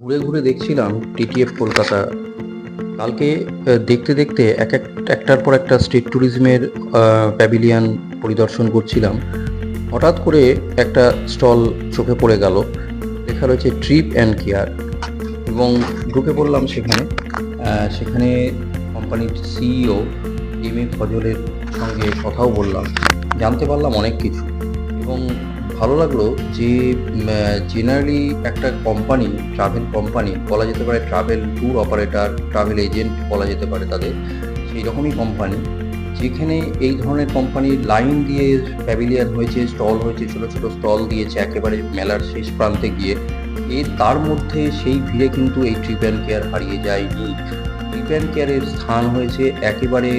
ঘুরে ঘুরে দেখছিলাম টিটিএফ কলকাতা। কালকে দেখতে দেখতে এক এক, একটার পর একটা স্টেট ট্যুরিজমের প্যাভিলিয়ান পরিদর্শন করছিলাম। হঠাৎ করে একটা স্টল চোখে পড়ে গেল। লেখা রয়েছে ট্রিপ অ্যান্ড কেয়ার এবং ঢুকে পড়লাম সেখানে। সেখানে কোম্পানির সিইও এম এ ফজলের সঙ্গে কথাও বললাম। জানতে পারলাম অনেক কিছু এবং ভালো লাগল যে জেনারেলি একটা কোম্পানি ট্রাভেল কোম্পানি বলা যেতে পারে travel tour operator travel agent বলা যেতে পারে তাদের, সেই রকমই কোম্পানি যেখানে এই ধরনের কোম্পানির লাইন দিয়ে প্যাভিলিয়ন হয়েছে স্টল হয়েছে, ছোট ছোট স্টল দিয়েছে, একেবারে মেলার শেষ প্রান্তে গিয়ে এর তার মধ্যে সেই ভিড়ে কিন্তু এই ট্রিপ অ্যান্ড কেয়ার হারিয়ে যায়নি। ট্রিপ অ্যান্ড কেয়ারের স্থান হয়েছে একেবারে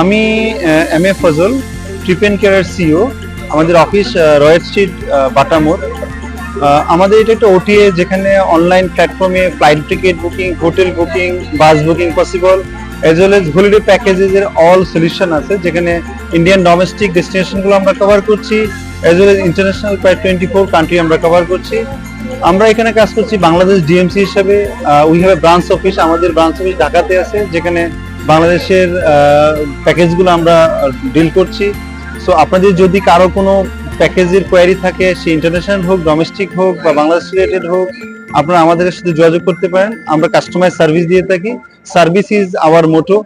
আমি M A Fazal trip and কেয়ারের সিও আমাদের অফিস রয়্যাল স্ট্রিট বাটামোর আমাদের এটা একটা ওটিএ যেখানে অনলাইন প্ল্যাটফর্মে flight ticket booking hotel booking bus booking possible as well as holiday packages এর অল সলিউশন আছে, যেখানে ইন্ডিয়ান ডোমেস্টিক ডেস্টিনেশনগুলো আমরা কভার করছি এজ ওয়েল এজ ইন্টারন্যাশনাল প্রায় টোয়েন্টি ফোর কান্ট্রি আমরা কভার করছি। আমরা এখানে কাজ করছি বাংলাদেশ ডিএমসি হিসেবে উই হ্যাভ ব্রাঞ্চ অফিস আমাদের ব্রাঞ্চ অফিস ঢাকাতে আছে, যেখানে বাংলাদেশের প্যাকেজগুলো আমরা ডিল করছি। সো আপনাদের যদি কারও কোনো প্যাকেজের কোয়ারি থাকে, সে ইন্টারন্যাশনাল হোক ডোমেস্টিক হোক বা বাংলাদেশ রিলেটেড হোক, আপনারা আমাদের সাথে যোগাযোগ করতে পারেন। আমরা কাস্টমাইজ সার্ভিস দিয়ে থাকি। সার্ভিস ইজ আওয়ার মোটো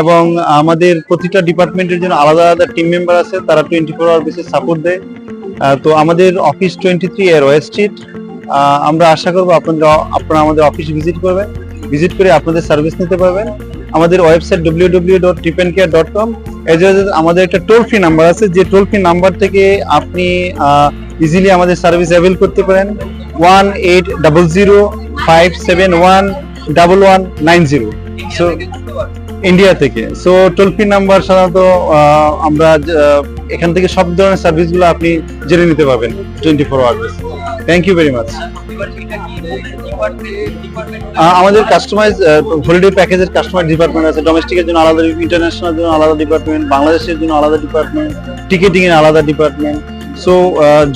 এবং আমাদের প্রতিটা ডিপার্টমেন্টের জন্য আলাদা আলাদা টিম মেম্বার আছে। তারা twenty four hour basis support দেয় তো আমাদের অফিস টোয়েন্টি থ্রি এর ওয়েস্ট স্ট্রিট আমরা আশা করব আপনাদের, আপনারা আমাদের অফিস ভিজিট করবেন। ভিজিট করে আপনাদের সার্ভিস নিতে পারবেন। আমাদের website W W dot টিপেন care dot com আমাদের একটা টোল ফ্রি নাম্বার আছে, যে টোল ফ্রি নাম্বার থেকে আপনি ইজিলি আমাদের সার্ভিস অ্যাভেল করতে পারেন। One eight double zero five seven one double one nine zero so India থেকে। সো টোল ফ্রি নাম্বার সাধারণত আমরা এখান থেকে সব ধরনের সার্ভিসগুলো আপনি জেনে নিতে পারবেন twenty four hours thank you very much আমাদের কাস্টমাইজ হলিডে প্যাকেজের কাস্টমার ডিপার্টমেন্ট আছে। ডোমেস্টিকের জন্য আলাদা ইন্টারন্যাশনাল জন্য আলাদা ডিপার্টমেন্ট বাংলাদেশের জন্য আলাদা ডিপার্টমেন্ট টিকেটিং এর আলাদা ডিপার্টমেন্ট সো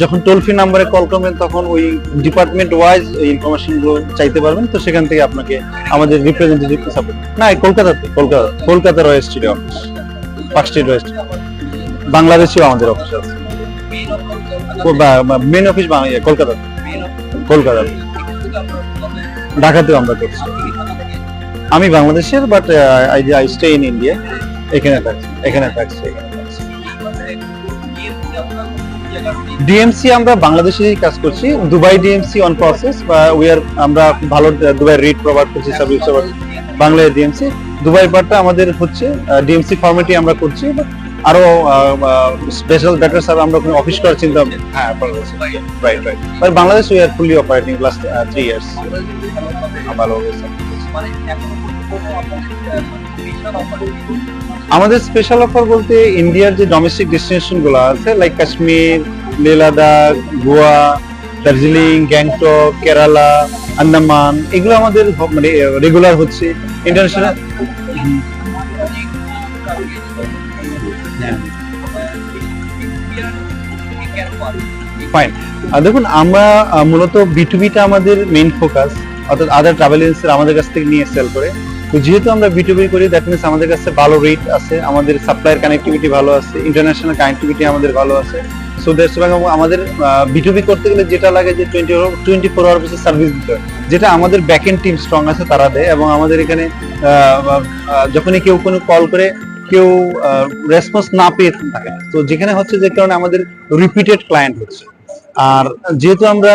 যখন টোল ফ্রি নাম্বারে কল করবেন তখন ওই ডিপার্টমেন্ট ওয়াইজ ইনফরমেশনগুলো চাইতে পারবেন। তো সেখান থেকে আপনাকে আমাদের রিপ্রেজেন্টেটিভ সাপোর্ট না কলকাতাতে Kolkata Kolkata Roy street office. Park street Roy street বাংলাদেশেও আমাদের অফিস আছে। Main office Kolkata. কলকাতা। ঢাকাতেও আমরা করছি। আমি বাংলাদেশের but I I stay in India এখানে থাকছি এখানে থাকছি ডিএমসি আমরা বাংলাদেশেই কাজ করছি। দুবাই ডিএমসি অন প্রসেস বা উই আর আমরা ভালো, দুবাই রেট প্রোভাইড করছি সার্ভিস বাংলাদেশ ডিএমসি দুবাই পার্টটা আমাদের হচ্ছে ডিএমসি ফর্মেটই আমরা করছি, but আরও স্পেশাল ব্যাটার স্যার আমরা ওখানে অফিস করার চিন্তা হ্যাঁ right right but Bangladesh we are fully operating last three years ভালো আমাদের স্পেশাল অফার বলতে ইন্ডিয়ার যে ডোমেস্টিক ডেস্টিনেশনগুলো আছে লাইক কাশ্মীর লে লাদাখ গোয়া দার্জিলিং গ্যাংটক কেরালা আন্দামান এগুলো আমাদের মানে রেগুলার হচ্ছে। ইন্টারন্যাশনাল ফাইন দেখুন, আমরা মূলত বিটুবিটা আমাদের মেইন ফোকাস অর্থাৎ আদার ট্রাভেল এজেন্সি আমাদের কাছ থেকে নিয়ে সেল করে। তো যেহেতু আমরা বিটুবি করি দ্যাট মিনস আমাদের কাছে ভালো রেট আছে, আমাদের সাপ্লাইয়ের কানেক্টিভিটি ভালো আছে ইন্টারন্যাশনাল কানেক্টিভিটি আমাদের ভালো আছে। সো দ্যাটস আমাদের বিটুবি করতে গেলে যেটা লাগে যে twenty twenty four hour basis service দিতে হয়। যেটা আমাদের ব্যাক এন্ড টিম স্ট্রং আছে, তারা দেয় এবং আমাদের এখানে যখনই কেউ কোনো কল করে, কেউ রেসপন্স না পেয়ে থাকে তো যেখানে হচ্ছে যে কারণে আমাদের রিপিটেড ক্লায়েন্ট হচ্ছে। আর যেহেতু আমরা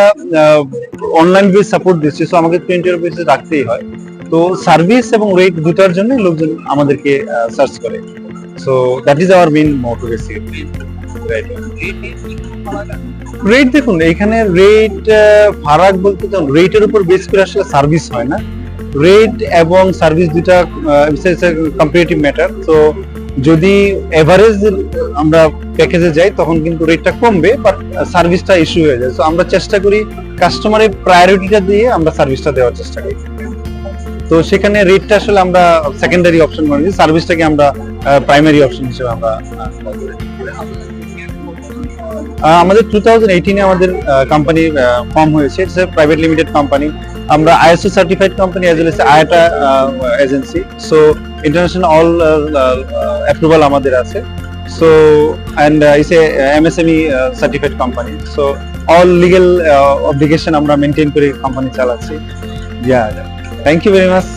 অনলাইন বেস সাপোর্ট দিচ্ছি সো আমাকে টোয়েন্টি বেসিস রাখতেই হয়। তো সার্ভিস এবং রেট দুটার জন্য লোকজন আমাদেরকে সার্চ করে। So that is our main motto basically rate দেখুন এখানে রেট ফারাক বলতে তো রেটের উপর বেস করে আসলে সার্ভিস হয় না। রেট এবং সার্ভিস দুটা কম্পারেটিভ ম্যাটার তো যদি এভারেজ আমরা প্যাকেজে যাই, তখন কিন্তু রেটটা কমবে বাট সার্ভিসটা ইস্যু হয়ে যায়। তো আমরা চেষ্টা করি কাস্টমারের প্রায়োরিটিটা দিয়ে আমরা সার্ভিসটা দেওয়ার চেষ্টা করি। তো সেখানে রেটটা আসলে আমরা সেকেন্ডারি অপশন মনে করি সার্ভিসটাকে আমরা প্রাইমারি অপশন হিসেবে আমরা আমাদের টু থাউজেন্ড এইটিনে আমাদের কোম্পানি ফর্ম হয়েছে। ইটস প্রাইভেট লিমিটেড কোম্পানি আমরা ISO certified company as well as IATA agency so international all approval আমাদের আছে। So and is a MSME certified company so all legal obligation আমরা maintain করে company চালাচ্ছি। Yeah thank you very much